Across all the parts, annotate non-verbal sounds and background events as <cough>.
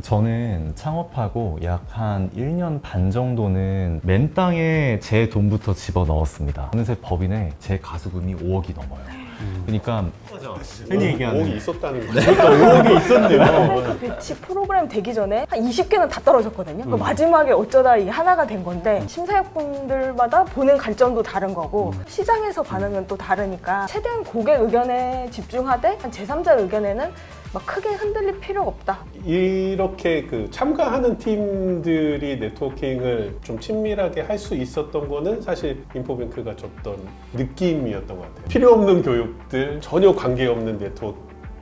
저는 창업하고 약 한 1년 반 정도는 맨 땅에 제 돈부터 집어 넣었습니다. 어느새 법인에 제 가수금이 5억이 넘어요. 그러니까 흔히 얘기하는 5억이 있었다는 거죠. 5억이 있었네요. 배치 프로그램 되기 전에 한 20개는 다 떨어졌거든요. 그 마지막에 어쩌다 이게 하나가 된 건데 심사역분들마다 보는 관점도 다른 거고 시장에서 반응은 또 다르니까 최대한 고객 의견에 집중하되 한 제3자 의견에는 막 크게 흔들릴 필요가 없다. 이렇게 그 참가하는 팀들이 네트워킹을 좀 친밀하게 할 수 있었던 거는 사실 인포뱅크가 줬던 느낌이었던 것 같아요. 필요 없는 교육들, 전혀 관계 없는 네트워크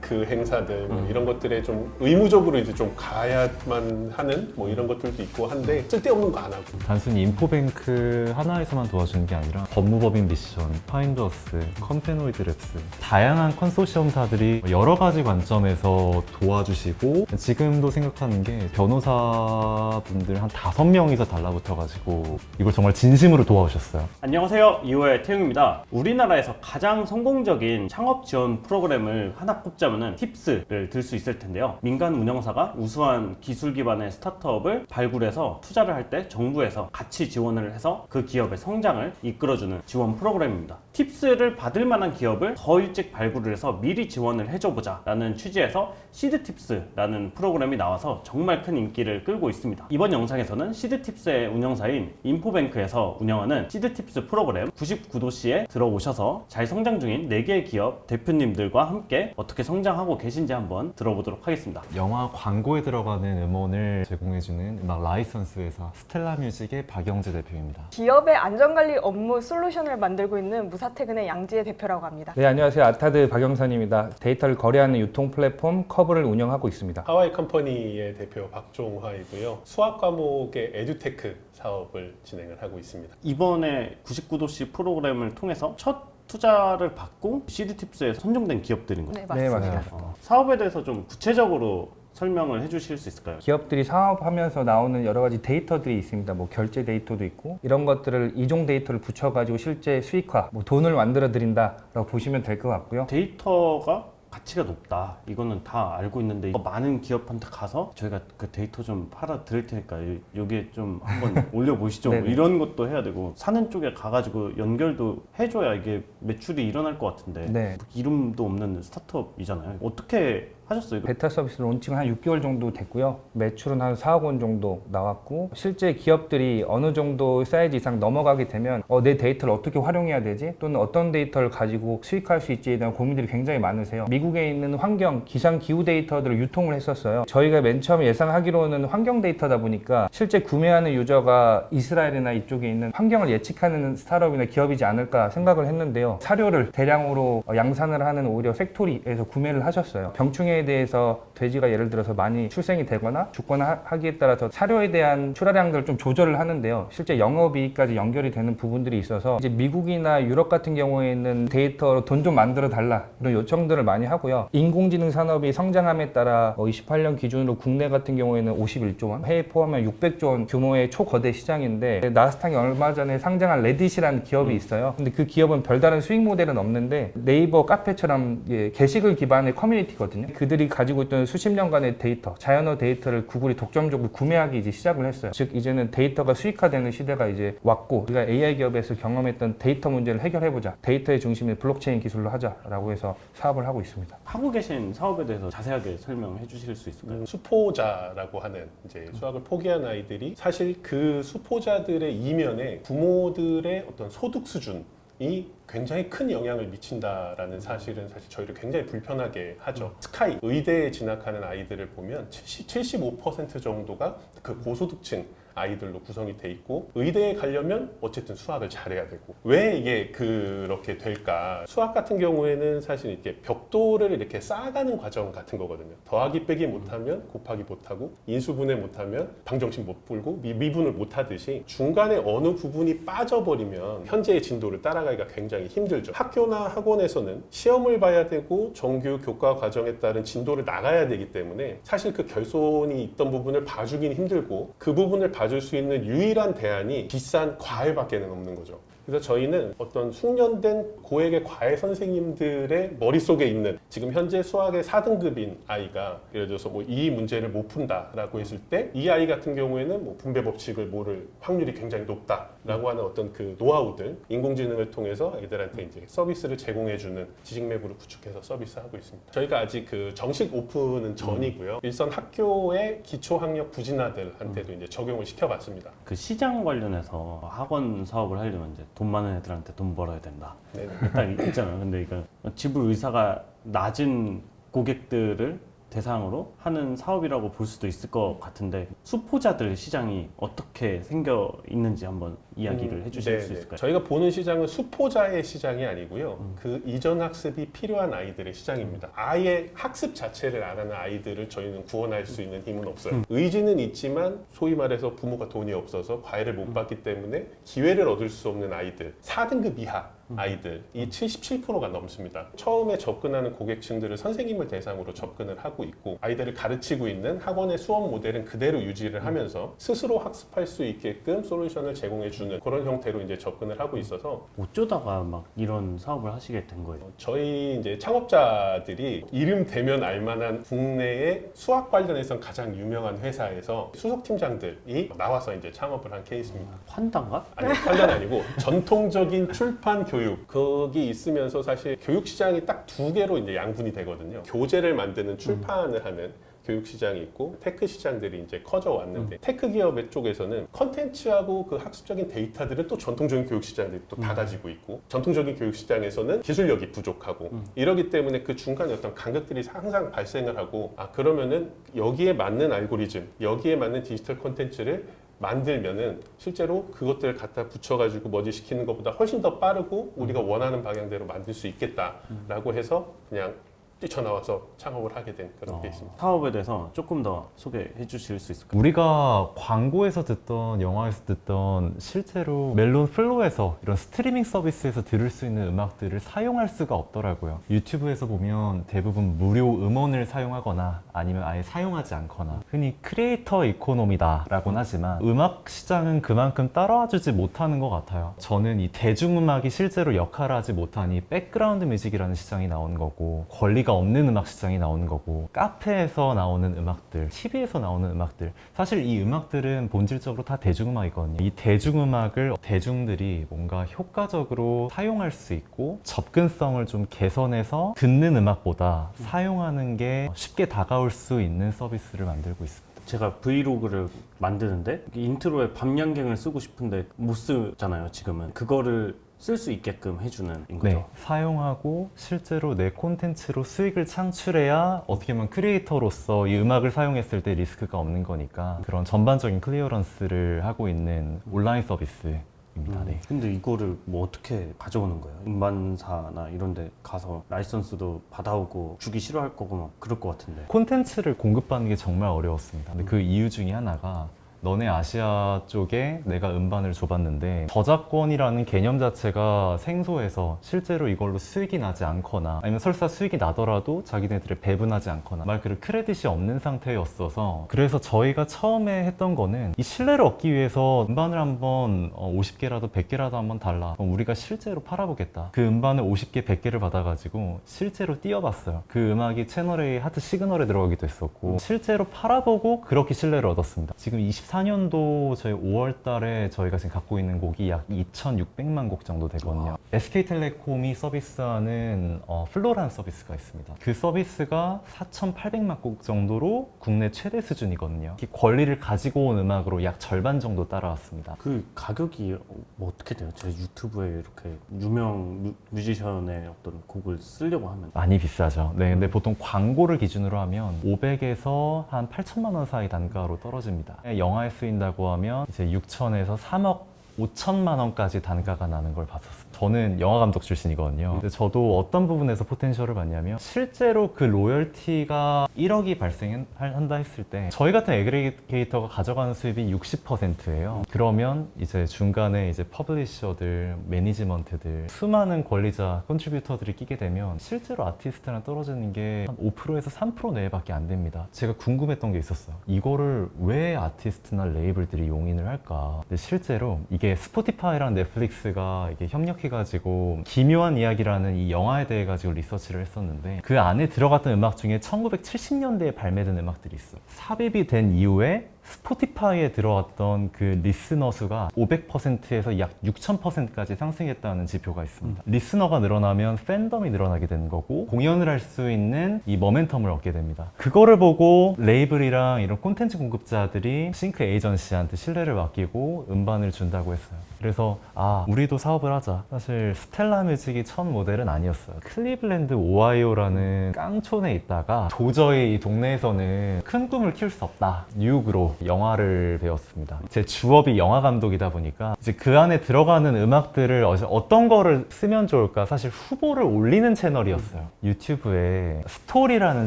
그 행사들 뭐 이런 것들에 좀 의무적으로 이제 좀 가야만 하는 뭐 이런 것들도 있고 한데 쓸데없는 거 안 하고 단순히 인포뱅크 하나에서만 도와주는 게 아니라 법무법인 미션, 파인더스, 컴페노이드 랩스 다양한 컨소시엄사들이 여러 가지 관점에서 도와주시고 지금도 생각하는 게 변호사분들 한 다섯 명이서 달라붙어가지고 이걸 정말 진심으로 도와주셨어요. 안녕하세요. 2호의 태용입니다. 우리나라에서 가장 성공적인 창업 지원 프로그램을 하나 꼽자면 은 팁스를 들 수 있을 텐데요. 민간 운영사가 우수한 기술 기반의 스타트업을 발굴해서 투자를 할 때 정부에서 같이 지원을 해서 그 기업의 성장을 이끌어주는 지원 프로그램입니다. 팁스를 받을 만한 기업을 더 일찍 발굴을 해서 미리 지원을 해줘보자 라는 취지에서 시드팁스라는 프로그램이 나와서 정말 큰 인기를 끌고 있습니다. 이번 영상에서는 시드팁스의 운영사인 인포뱅크에서 운영하는 시드팁스 프로그램 99도시에 들어오셔서 잘 성장 중인 4개의 기업 대표님들과 함께 어떻게 성장하고 계신지 한번 들어보도록 하겠습니다. 영화 광고에 들어가는 음원을 제공해주는 음악 라이선스 회사 스텔라 뮤직의 박영재 대표입니다. 기업의 안전관리 업무 솔루션을 만들고 있는 무사 퇴근의 양지혜 대표라고 합니다. 네, 안녕하세요. 아타드 박영선입니다. 데이터를 거래하는 유통 플랫폼 커브를 운영하고 있습니다. 하와이 컴퍼니의 대표 박종화이고요. 수학 과목의 에듀테크 사업을 진행을 하고 있습니다. 이번에 99도시 프로그램을 통해서 첫 투자를 받고 시드팁스에 선정된 기업들인 거죠. 네, 네, 맞습니다. 맞습니다. 어, 사업에 대해서 좀 구체적으로 설명을 해주실 수 있을까요? 기업들이 사업하면서 나오는 여러 가지 데이터들이 있습니다. 뭐 결제 데이터도 있고 이런 것들을 이종 데이터를 붙여가지고 실제 수익화, 뭐 돈을 만들어 드린다라고 보시면 될 것 같고요. 데이터가 가치가 높다. 이거는 다 알고 있는데 많은 기업한테 가서 저희가 그 데이터 좀 팔아 드릴 테니까 이- 여기에 좀 한번 <laughs> 올려보시죠. 뭐 네네. 이런 것도 해야 되고 사는 쪽에 가가지고 연결도 해줘야 이게 매출이 일어날 것 같은데 네. 이름도 없는 스타트업이잖아요. 어떻게 하셨어요? 베타 서비스 론칭은 한 6개월 정도 됐고요. 매출은 한 4억 원 정도 나왔고 실제 기업들이 어느 정도 사이즈 이상 넘어가게 되면 어, 내 데이터를 어떻게 활용해야 되지? 또는 어떤 데이터를 가지고 수익할 수 있지에 대한 고민들이 굉장히 많으세요. 미국에 있는 환경, 기상 기후 데이터들을 유통을 했었어요. 저희가 맨 처음에 예상하기로는 환경 데이터다 보니까 실제 구매하는 유저가 이스라엘이나 이쪽에 있는 환경을 예측하는 스타트업이나 기업이지 않을까 생각을 했는데요. 사료를 대량으로 어, 양산을 하는 오히려 팩토리에서 구매를 하셨어요. 병충해 에 대해서 돼지가 예를 들어서 많이 출생이 되거나 죽거나 하- 하기에 따라서 사료에 대한 출하량들을 좀 조절을 하는데요. 실제 영업이익까지 연결이 되는 부분들이 있어서 이제 미국이나 유럽 같은 경우에는 데이터로 돈 좀 만들어 달라 이런 요청들을 많이 하고요. 인공지능 산업이 성장함에 따라 28년 기준으로 국내 같은 경우에는 51조 원, 해외 포함하면 600조 원 규모의 초거대 시장인데 나스닥에 얼마 전에 상장한 레딧이라는 기업이 있어요. 근데 그 기업은 별다른 수익 모델은 없는데 네이버 카페처럼 예, 게시글 기반의 커뮤니티거든요. 그 들이 가지고 있던 수십 년간의 데이터, 자연어 데이터를 구글이 독점적으로 구매하기 이제 시작을 했어요. 즉 이제는 데이터가 수익화되는 시대가 이제 왔고 우리가 AI 기업에서 경험했던 데이터 문제를 해결해 보자. 데이터의 중심에 블록체인 기술로 하자라고 해서 사업을 하고 있습니다. 하고 계신 사업에 대해서 자세하게 설명해 주실 수 있을까요? 음, 수포자라고 하는 이제 수학을 포기한 아이들이 사실 그 수포자들의 이면에 부모들의 어떤 소득 수준 이 굉장히 큰 영향을 미친다라는 사실은 사실 저희를 굉장히 불편하게 하죠. 스카이 의대에 진학하는 아이들을 보면 70, 75% 정도가 그 고소득층 아이들로 구성이 돼 있고 의대에 가려면 어쨌든 수학을 잘해야 되고 왜 이게 그렇게 될까? 수학 같은 경우에는 사실 이렇게 벽돌을 이렇게 쌓아가는 과정 같은 거거든요. 더하기 빼기 못하면 곱하기 못하고 인수분해 못하면 방정식 못 풀고 미, 미분을 못하듯이 중간에 어느 부분이 빠져버리면 현재의 진도를 따라가기가 굉장히 힘들죠. 학교나 학원에서는 시험을 봐야 되고 정규 교과 과정에 따른 진도를 나가야 되기 때문에 사실 그 결손이 있던 부분을 봐주긴 힘들고 그 부분을 봐 줄수 있는 유일한 대안이 비싼 과외밖에는 없는 거죠. 그래서 저희는 어떤 숙련된 고액의 과외 선생님들의 머릿속에 있는 지금 현재 수학의 4등급인 아이가 예를 들어서 뭐 이 문제를 못 푼다라고 했을 때 이 아이 같은 경우에는 뭐 분배 법칙을 모를 확률이 굉장히 높다라고 하는 어떤 그 노하우들 인공지능을 통해서 아이들한테 이제 서비스를 제공해주는 지식맵으로 구축해서 서비스하고 있습니다. 저희가 아직 그 정식 오픈은 전이고요. 일선 학교의 기초학력 부진아들한테도 이제 적용을 시켜봤습니다. 그 시장 관련해서 학원 사업을 하려면 이제 돈 많은 애들한테 돈 벌어야 된다. 네. 딱 있잖아요. 근데 이거 지불 의사가 낮은 고객들을 대상으로 하는 사업이라고 볼 수도 있을 것 같은데 수포자들 시장이 어떻게 생겨 있는지 한번 이야기를 음, 해주실 네, 수 네. 있을까요? 저희가 보는 시장은 수포자의 시장이 아니고요. 음. 그 이전 학습이 필요한 아이들의 시장입니다. 아예 학습 자체를 안 하는 아이들을 저희는 구원할 수 있는 힘은 없어요. 음. 의지는 있지만 소위 말해서 부모가 돈이 없어서 과외를 못 받기 때문에 기회를 얻을 수 없는 아이들, 4등급 이하 음. 아이들이 77%가 넘습니다. 처음에 접근하는 고객층들을 선생님을 대상으로 접근을 하고 있고 아이들을 가르치고 있는 학원의 수업 모델은 그대로 유지를 하면서 스스로 학습할 수 있게끔 솔루션을 제공해 주는 그런 형태로 이제 접근을 하고 있어서 어쩌다가 막 이런 사업을 하시게 된 거예요? 저희 이제 창업자들이 이름 대면 알만한 국내의 수학 관련해서 가장 유명한 회사에서 수석 팀장들이 나와서 이제 창업을 한 케이스입니다. 환단가? 아니, 관련 아니고 전통적인 출판 교육 거기 있으면서 사실 교육 시장이 딱 두 개로 이제 양분이 되거든요. 교재를 만드는 출판을 하는 교육 시장이 있고 테크 시장들이 이제 커져 왔는데 테크 기업의 쪽에서는 컨텐츠하고 그 학습적인 데이터들은 또 전통적인 교육 시장들이 또다 가지고 있고 전통적인 교육 시장에서는 기술력이 부족하고 이러기 때문에 그 중간에 어떤 간극들이 항상 발생을 하고 아 그러면은 여기에 맞는 알고리즘 여기에 맞는 디지털 컨텐츠를 만들면은 실제로 그것들을 갖다 붙여가지고 머지 시키는 것보다 훨씬 더 빠르고 우리가 원하는 방향대로 만들 수 있겠다라고 해서 그냥 뛰쳐나와서 창업을 하게 된 그런 어, 케이스입니다. 사업에 대해서 조금 더 소개해 주실 수 있을까요? 우리가 광고에서 듣던 영화에서 듣던 실제로 멜론 플로에서 이런 스트리밍 서비스에서 들을 수 있는 음악들을 사용할 수가 없더라고요. 유튜브에서 보면 대부분 무료 음원을 사용하거나 아니면 아예 사용하지 않거나 흔히 크리에이터 이코노미다라고는 하지만 음악 시장은 그만큼 따라와주지 못하는 것 같아요. 저는 이 대중음악이 실제로 역할하지 못하니 백그라운드 뮤직이라는 시장이 나오는 거고 권리가 없는 음악 시장이 나오는 거고 카페에서 나오는 음악들, TV에서 나오는 음악들 사실 이 음악들은 본질적으로 다 대중음악이거든요. 이 대중음악을 대중들이 뭔가 효과적으로 사용할 수 있고 접근성을 좀 개선해서 듣는 음악보다 사용하는 게 쉽게 다가올 수 있는 서비스를 만들고 있습니다. 제가 브이로그를 만드는데 인트로에 밤양갱을 쓰고 싶은데 못 쓰잖아요 지금은 그거를 쓸 수 있게끔 해주는 인 거죠 네, 사용하고 실제로 내 콘텐츠로 수익을 창출해야 어떻게 보면 크리에이터로서 이 음악을 사용했을 때 리스크가 없는 거니까 그런 전반적인 클리어런스를 하고 있는 온라인 서비스 입니다. 네. 음, 근데 이거를 뭐 어떻게 가져오는 거예요? 음반사나 이런 데 가서 라이선스도 받아오고 주기 싫어할 거고 막 그럴 것 같은데 콘텐츠를 공급받는 게 정말 어려웠습니다. 근데 그 이유 중에 하나가 너네 아시아 쪽에 내가 음반을 줘봤는데 저작권이라는 개념 자체가 생소해서 실제로 이걸로 수익이 나지 않거나 아니면 설사 수익이 나더라도 자기네들을 배분하지 않거나 말 그대로 크레딧이 없는 상태였어서 그래서 저희가 처음에 했던 거는 이 신뢰를 얻기 위해서 음반을 한번 어, 50개라도 100개라도 한번 달라. 우리가 실제로 팔아보겠다. 그 음반을 50개 100개를 받아가지고 실제로 띄워봤어요. 그 음악이 채널A 하트 시그널에 들어가기도 했었고 실제로 팔아보고 그렇게 신뢰를 얻었습니다. 지금 24년도 저희 5월 달에 저희가 지금 갖고 있는 곡이 약 2,600만 곡 정도 되거든요. SK텔레콤이 서비스하는 어, 플로라는 서비스가 있습니다. 그 서비스가 4,800만 곡 정도로 국내 최대 수준이거든요. 이 권리를 가지고 온 음악으로 약 절반 정도 따라왔습니다. 그 가격이 뭐 어떻게 돼요? 제 유튜브에 이렇게 유명 뮤, 뮤지션의 어떤 곡을 쓰려고 하면 많이 비싸죠. 네, 근데 보통 광고를 기준으로 하면 500에서 한 8천만 원 사이 단가로 떨어집니다. 영화 에 쓰인다고 하면 이제 6천에서 3억 5천만 원까지 단가가 나는 걸 봤었어요. 저는 영화 감독 출신이거든요. 근데 저도 어떤 부분에서 포텐셜을 봤냐면 실제로 그 로열티가 1억이 발생한다 했을 때 저희 같은 에그리게이터가 가져가는 수입이 60%예요. 그러면 이제 중간에 이제 퍼블리셔들, 매니지먼트들, 수많은 권리자, 컨트리뷰터들이 끼게 되면 실제로 아티스트랑 떨어지는 게 한 5%에서 3% 내외밖에 안 됩니다. 제가 궁금했던 게 있었어요. 이거를 왜 아티스트나 레이블들이 용인을 할까? 근데 실제로 이게 스포티파이랑 넷플릭스가 이게 협력해 가지고 기묘한 이야기라는 이 영화에 대해 가지고 리서치를 했었는데 그 안에 들어갔던 음악 중에 1970년대에 발매된 음악들이 있어. 삽입이 된 이후에 스포티파이에 들어왔던 그 리스너 수가 500%에서 약 6000%까지 상승했다는 지표가 있습니다. 리스너가 늘어나면 팬덤이 늘어나게 되는 거고 공연을 할 수 있는 이 모멘텀을 얻게 됩니다. 그거를 보고 레이블이랑 이런 콘텐츠 공급자들이 싱크 에이전시한테 신뢰를 맡기고 음반을 준다고 했어요. 그래서 아 우리도 사업을 하자. 사실 스텔라 뮤직이 첫 모델은 아니었어요. 클리블랜드 오하이오라는 깡촌에 있다가 도저히 이 동네에서는 큰 꿈을 키울 수 없다. 뉴욕으로 영화를 배웠습니다. 제 주업이 영화 감독이다 보니까 이제 그 안에 들어가는 음악들을 어- 어떤 거를 쓰면 좋을까 사실 후보를 올리는 채널이었어요. 유튜브에 스토리라는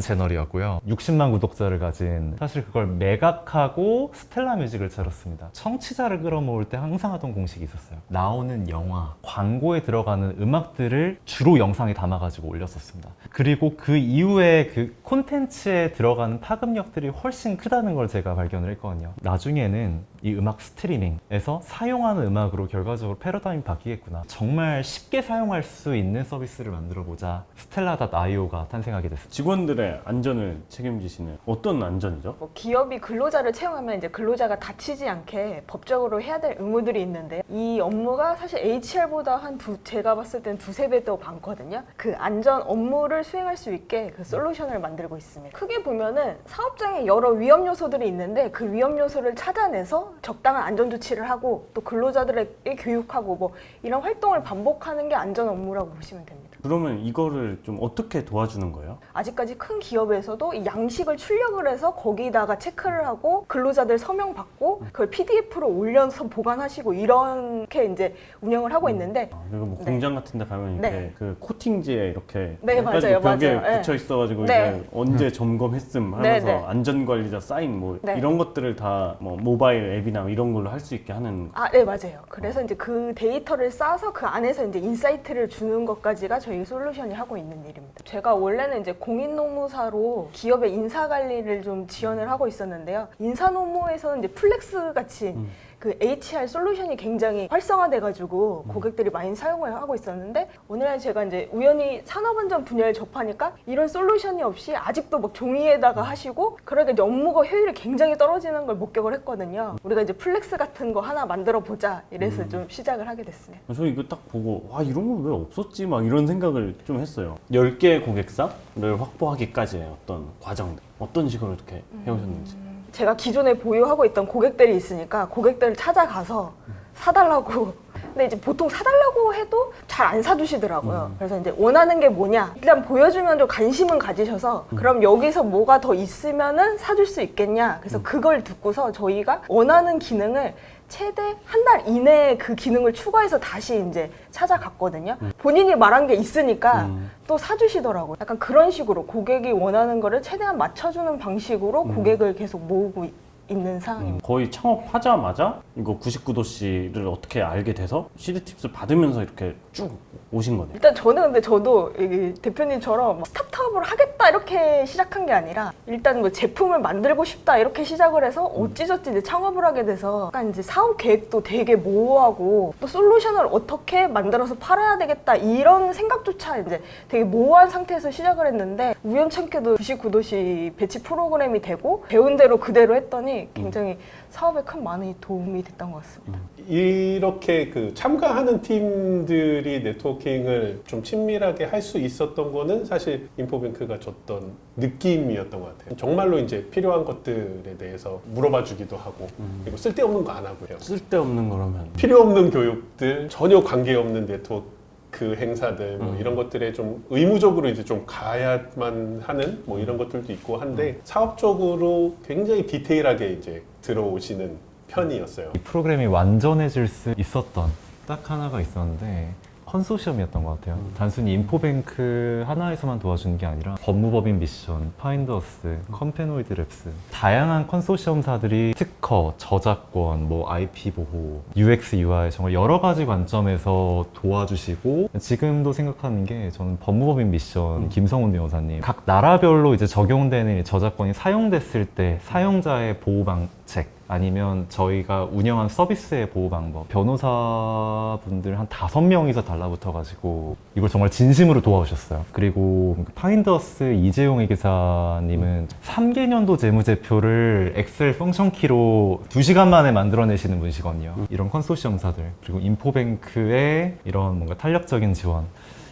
채널이었고요. 60만 구독자를 가진 사실 그걸 매각하고 스텔라 뮤직을 차렸습니다. 청취자를 끌어모을 때 항상 하던 공식이 있었어요. 나오는 영화, 광고에 들어가는 음악들을 주로 영상에 담아가지고 올렸었습니다. 그리고 그 이후에 그 콘텐츠에 들어가는 파급력들이 훨씬 크다는 걸 제가 발견을 했거든요. 나중에는 이 음악 스트리밍에서 사용하는 음악으로 결과적으로 패러다임이 바뀌겠구나. 정말 쉽게 사용할 수 있는 서비스를 만들어 보자. 스텔라.io가 탄생하게 됐습니다. 직원들의 안전을 책임지시는 어떤 안전이죠? 뭐 기업이 근로자를 채용하면 이제 근로자가 다치지 않게 법적으로 해야 될 의무들이 있는데 이 업무가 사실 HR보다 한 두, 제가 봤을 땐 두세 배 더 많거든요. 그 안전 업무를 수행할 수 있게 그 솔루션을 만들고 있습니다. 크게 보면은 사업장에 여러 위험 요소들이 있는데 그 위험 요소를 찾아내서 적당한 안전 조치를 하고 또 근로자들에게 교육하고 뭐 이런 활동을 반복하는 게 안전 업무라고 보시면 됩니다. 그러면 이거를 좀 어떻게 도와주는 거예요? 아직까지 큰 기업에서도 이 양식을 출력을 해서 거기다가 체크를 하고 근로자들 서명 받고 그걸 PDF로 올려서 보관하시고 이렇게 이제 운영을 하고 있는데 아, 그리고 뭐 네. 공장 같은 데 가면 이렇게 네. 그 코팅지에 이렇게 네, 해가지고 맞아요, 벽에 맞아요. 네. 붙여 있어가지고 네. 이제 언제 점검했음 하면서 네, 네. 안전관리자 사인 뭐 네. 이런 것들을 다 뭐 모바일 앱이나 이런 걸로 할 수 있게 하는 아, 네, 맞아요. 그래서 이제 그 데이터를 쌓아서 그 안에서 이제 인사이트를 주는 것까지가 저희 솔루션이 하고 있는 일입니다. 제가 원래는 이제 공인노무사로 기업의 인사 관리를 좀 지원을 하고 있었는데요. 인사노무에서는 이제 플렉스 같이 음. 그 HR 솔루션이 굉장히 활성화돼가지고 고객들이 많이 사용을 하고 있었는데 오늘날 제가 이제 우연히 산업안전 분야를 접하니까 이런 솔루션이 없이 아직도 막 종이에다가 하시고 그러니까 이제 업무가 효율이 굉장히 떨어지는 걸 목격을 했거든요. 우리가 이제 플렉스 같은 거 하나 만들어 보자 이래서 좀 시작을 하게 됐습니다. 저 이거 딱 보고 와 이런 건 왜 없었지? 막 이런 생각을 좀 했어요. 10개의 고객사를 확보하기까지의 어떤 과정들 어떤 식으로 이렇게 해오셨는지 제가 기존에 보유하고 있던 고객들이 있으니까 고객들을 찾아가서 사달라고. <laughs> 근데 이제 보통 사달라고 해도 잘 안 사주시더라고요. 그래서 이제 원하는 게 뭐냐. 일단 보여주면 좀 관심은 가지셔서 그럼 여기서 뭐가 더 있으면은 사줄 수 있겠냐. 그래서 그걸 듣고서 저희가 원하는 기능을 최대 한 달 이내에 그 기능을 추가해서 다시 이제 찾아갔거든요. 본인이 말한 게 있으니까 음. 또 사주시더라고요. 약간 그런 식으로 고객이 원하는 거를 최대한 맞춰주는 방식으로 고객을 계속 모으고 있- 있는 상황입니다. 음, 거의 창업하자마자 이거 99도씨를 어떻게 알게 돼서 시드팁스 받으면서 이렇게 쭉 오신 거네요 일단 저는 근데 저도 이 대표님처럼 막 스타트업을 하겠다 이렇게 시작한 게 아니라 일단 뭐 제품을 만들고 싶다 이렇게 시작을 해서 어찌저찌 이제 창업을 하게 돼서 약간 이제 사업 계획도 되게 모호하고 또 솔루션을 어떻게 만들어서 팔아야 되겠다 이런 생각조차 이제 되게 모호한 상태에서 시작을 했는데 우연찮게도 99도시 배치 프로그램이 되고 배운 대로 그대로 했더니 굉장히 사업에 큰 많이 도움이 됐던 것 같습니다. 이렇게 그 참가하는 팀들이 네트워킹을 좀 친밀하게 할 수 있었던 거는 사실 인포뱅크가 줬던 느낌이었던 것 같아요. 정말로 이제 필요한 것들에 대해서 물어봐 주기도 하고 그리고 쓸데없는 거 안 하고요. 쓸데없는 거라면 필요 없는 교육들, 전혀 관계 없는 네트워크 그 행사들 뭐 음. 이런 것들에 좀 의무적으로 이제 좀 가야만 하는 뭐 이런 것들도 있고 한데 사업적으로 굉장히 디테일하게 이제 들어오시는 편이었어요. 이 프로그램이 완전해질 수 있었던 딱 하나가 있었는데 컨소시엄이었던 것 같아요. 단순히 인포뱅크 하나에서만 도와주는 게 아니라 법무법인 미션, 파인더스, 컴페노이드 랩스 다양한 컨소시엄사들이 특허, 저작권, 뭐 IP 보호, UX, UI 정말 여러 가지 관점에서 도와주시고 지금도 생각하는 게 저는 법무법인 미션 김성훈 변호사님 각 나라별로 이제 적용되는 이 저작권이 사용됐을 때 사용자의 보호 방책 아니면 저희가 운영한 서비스의 보호 방법. 변호사분들 한 다섯 명이서 달라붙어가지고 이걸 정말 진심으로 도와주셨어요. 그리고 파인더스 이재용 회계사님은 3개년도 재무제표를 엑셀 펑션키로 2시간 만에 만들어내시는 분이시거든요. 이런 컨소시엄사들 그리고 인포뱅크의 이런 뭔가 탄력적인 지원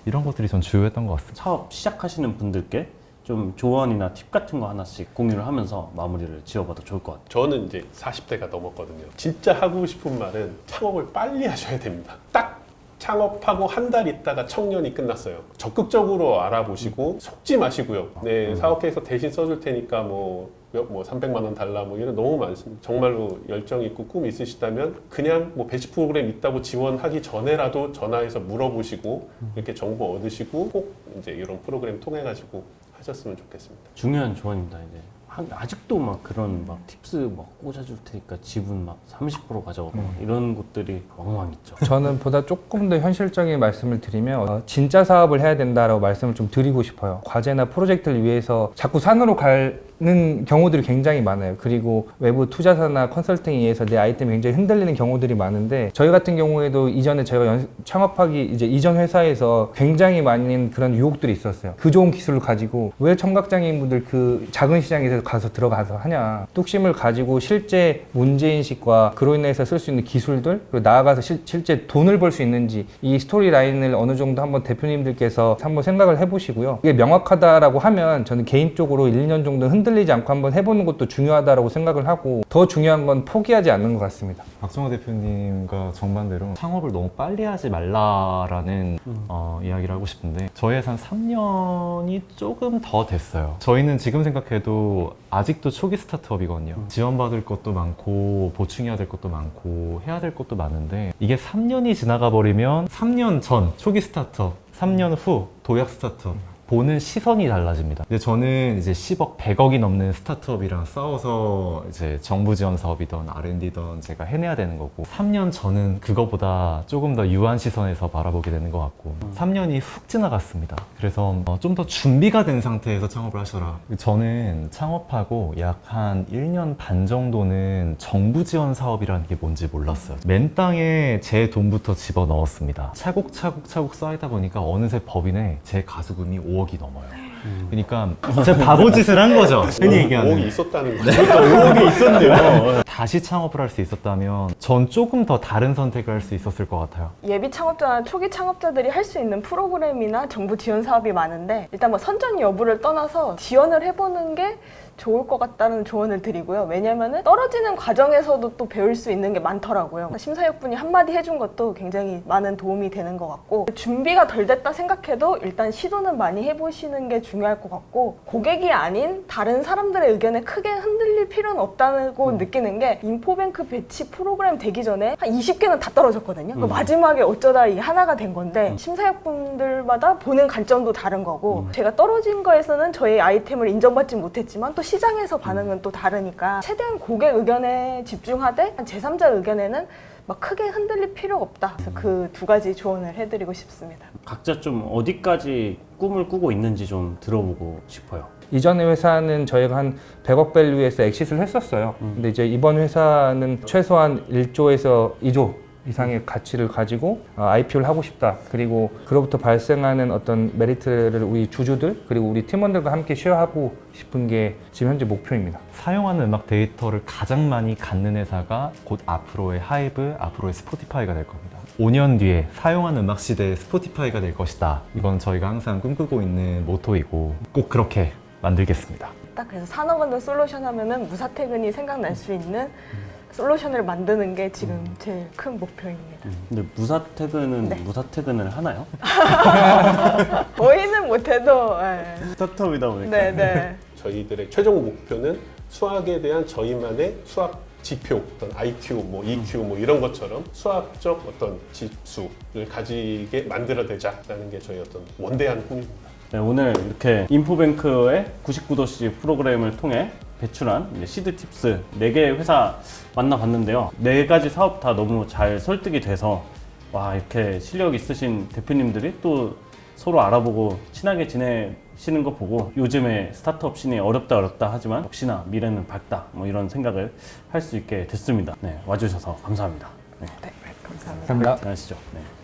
이런 것들이 전 주요했던 것 같습니다. 사업 시작하시는 분들께 좀 조언이나 팁 같은 거 하나씩 공유를 하면서 마무리를 지어봐도 좋을 것 같아요. 저는 이제 40대가 넘었거든요. 진짜 하고 싶은 말은 창업을 빨리 하셔야 됩니다. 딱 창업하고 한 달 있다가 청년이 끝났어요. 적극적으로 알아보시고 속지 마시고요. 네, 사업계에서 대신 써줄 테니까 뭐, 몇, 뭐 300만 원 달라 뭐 이런 너무 많습니다. 정말로 열정 있고 꿈 있으시다면 그냥 뭐 배치 프로그램 있다고 지원하기 전에라도 전화해서 물어보시고 이렇게 정보 얻으시고 꼭 이제 이런 프로그램 통해 가지고 하셨으면 좋겠습니다. 중요한 조언입니다. 이제 한- 아직도 막 그런 막 팁스 막 꽂아줄 테니까 지분 막 30% 가져오고 막 이런 것들이 왕왕 있죠. 저는 보다 조금 더 현실적인 말씀을 드리면 어, 진짜 사업을 해야 된다라고 말씀을 좀 드리고 싶어요. 과제나 프로젝트를 위해서 자꾸 산으로 가는 경우들이 굉장히 많아요. 그리고 외부 투자사나 컨설팅에 의해서 내 아이템이 굉장히 흔들리는 경우들이 많은데 저희 같은 경우에도 이전에 저희가 연- 창업하기 이제 이전 회사에서 굉장히 많은 그런 유혹들이 있었어요. 그 좋은 기술을 가지고 왜 청각장애인분들 그 작은 시장에서 가서 들어가서 하냐. 뚝심을 가지고 실제 문제인식과 그로 인해서 쓸 수 있는 기술들 그리고 나아가서 실, 실제 돈을 벌 수 있는지 이 스토리 라인을 어느 정도 한번 대표님들께서 한번 생각을 해보시고요. 이게 명확하다라고 하면 저는 개인적으로 1, 2년 정도 흔들리지 않고 한번 해보는 것도 중요하다라고 생각을 하고 더 중요한 건 포기하지 않는 것 같습니다. 박정호 대표님과 정반대로 창업을 너무 빨리 하지 말라라는 어, 이야기를 하고 싶은데 저희 회사 한 3년이 조금 더 됐어요. 저희는 지금 생각해도 아직도 초기 스타트업이거든요. 지원받을 것도 많고 보충해야 될 것도 많고 해야 될 것도 많은데 이게 3년이 지나가 버리면 3년 전 초기 스타트업, 3년 후 도약 스타트업 보는 시선이 달라집니다. 근데 저는 이제 10억, 100억이 넘는 스타트업이랑 싸워서 이제 정부 지원 사업이든 R&D든 제가 해내야 되는 거고 3년 전은 그거보다 조금 더 유한 시선에서 바라보게 되는 것 같고 3년이 훅 지나갔습니다. 그래서 어, 좀더 준비가 된 상태에서 창업을 하셔라. 저는 창업하고 약 한 1년 반 정도는 정부 지원 사업이라는 게 뭔지 몰랐어요. 맨 땅에 제 돈부터 집어 넣었습니다. 차곡차곡 차곡 쌓이다 보니까 어느새 법인에 제 가수금이 5 억이 넘어요. 그러니까 진짜 바보 짓을 한 거죠. <laughs> 흔히 얘기하는. 5억이 있었다는 거죠. <laughs> 의혹이 있었네요. 다시 창업을 할 수 있었다면 전 조금 더 다른 선택을 할 수 있었을 것 같아요. 예비 창업자나 초기 창업자들이 할 수 있는 프로그램이나 정부 지원 사업이 많은데 일단 뭐 선정 여부를 떠나서 지원을 해보는 게 좋을 것 같다는 조언을 드리고요. 왜냐면은 떨어지는 과정에서도 또 배울 수 있는 게 많더라고요. 심사역분이 한마디 해준 것도 굉장히 많은 도움이 되는 것 같고 준비가 덜 됐다 생각해도 일단 시도는 많이 해보시는 게 중요할 것 같고 고객이 아닌 다른 사람들의 의견에 크게 흔들릴 필요는 없다고 느끼는 게 인포뱅크 배치 프로그램 되기 전에 한 20개는 다 떨어졌거든요. 그 마지막에 어쩌다 이 하나가 된 건데 심사역분들마다 보는 관점도 다른 거고 제가 떨어진 거에서는 저희 아이템을 인정받지 못했지만 또 시장에서 반응은 또 다르니까 최대한 고객 의견에 집중하되 제3자 의견에는 막 크게 흔들릴 필요가 없다. 그래서 그 두 가지 조언을 해드리고 싶습니다. 각자 좀 어디까지 꿈을 꾸고 있는지 좀 들어보고 싶어요. 이전의 회사는 저희가 한 100억 밸류에서 엑시트를 했었어요. 근데 이제 이번 회사는 최소한 1조에서 2조 이상의 가치를 가지고 IPO를 하고 싶다. 그리고 그로부터 발생하는 어떤 메리트를 우리 주주들 그리고 우리 팀원들과 함께 쉐어하고 싶은 게 지금 현재 목표입니다. 사용하는 음악 데이터를 가장 많이 갖는 회사가 곧 앞으로의 하이브, 앞으로의 스포티파이가 될 겁니다. 5년 뒤에 사용하는 음악 시대의 스포티파이가 될 것이다. 이건 저희가 항상 꿈꾸고 있는 모토이고 꼭 그렇게 만들겠습니다. 딱 그래서 산업안전 솔루션 하면은 무사퇴근이 생각날 수 있는 솔루션을 만드는 게 지금 제일 큰 목표입니다. 근데 무사 퇴근은 네. 무사 퇴근을 하나요? <laughs> 저희는 못해도 예. 스타트업이다 보니까. 네, 네. 저희들의 최종 목표는 수학에 대한 저희만의 수학 지표, 어떤 IQ, 뭐 EQ, 뭐 이런 것처럼 수학적 어떤 지수를 가지게 만들어내자라는 게 저희 어떤 원대한 꿈입니다. 네, 오늘 이렇게 인포뱅크의 99도씨 프로그램을 통해 배출한 시드 팁스 4개의 회사 만나봤는데요. 네 가지 사업 다 너무 잘 설득이 돼서 와 이렇게 실력 있으신 대표님들이 또 서로 알아보고 친하게 지내실 하시는 거 보고 요즘에 스타트업 씬이 어렵다 어렵다 하지만 역시나 미래는 밝다 뭐 이런 생각을 할 수 있게 됐습니다. 네, 와주셔서 감사합니다. 네, 네, 감사합니다. 감사합니다. 안녕하시죠. 네.